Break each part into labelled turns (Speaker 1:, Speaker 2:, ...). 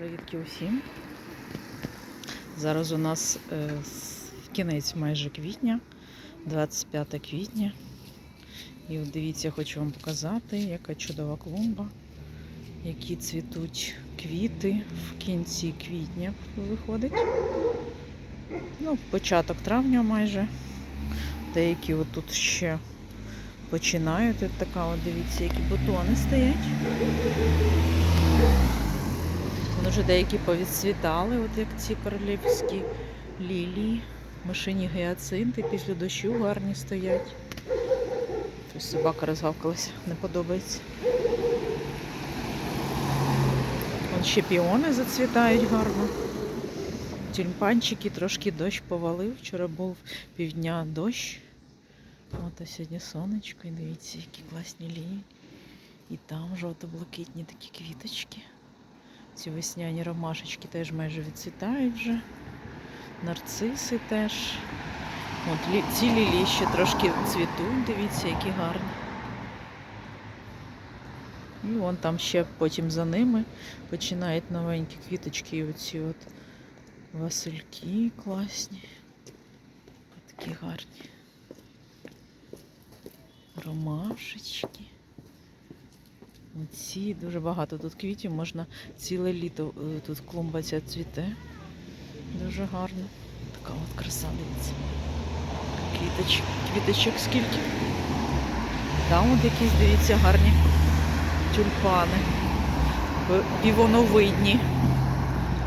Speaker 1: Привітки усім. Зараз у нас е, кінець майже квітня, 25 квітня. І от дивіться, хочу вам показати, яка чудова клумба, які цвітуть квіти в кінці квітня виходить. Ну, початок травня майже. Деякі отут ще починають. От така, от дивіться, які бутони стоять. Вже деякі повідцвітали, от як ці королівські лілії, мишині гіацинти після дощу гарні стоять. Собака розгавкалася, не подобається. Вон ще піони зацвітають гарно. Тюльпанчики трошки дощ повалив. Вчора був півдня дощ. От а сьогодні сонечко, і дивіться, які класні лінії. І там жовто-блакитні такі квіточки. Ці весняні ромашечки теж майже відцвітають вже. Нарциси теж. От лі- ці лілії ще трошки цвітуть, дивіться, які гарні. І вон там ще потім за ними починають новенькі квіточки, і оці от васильки класні. Такі гарні. Ромашечки. Оці дуже багато тут квітів, можна ціле літо е, тут клумба ця цвіте. Дуже гарно. Така от краса, дивіться. Квіточок, квіточок скільки. Там от якісь, дивіться, гарні тюльпани. Півоновидні.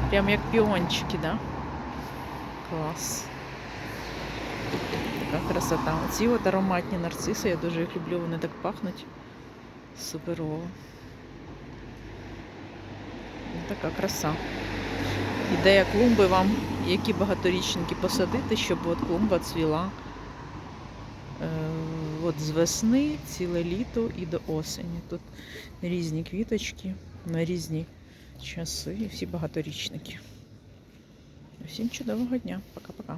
Speaker 1: Прям як піончики, да? Клас. Така красота. Оці от ароматні нарциси, я дуже їх люблю, вони так пахнуть. Суперово. Ну, Така краса. Ідея клумби вам, які багаторічники посадити, щоб от клумба цвіла е, от з весни, ціле літо і до осені. Тут різні квіточки на різні часи і всі багаторічники. Всім чудового дня. Пока-пока.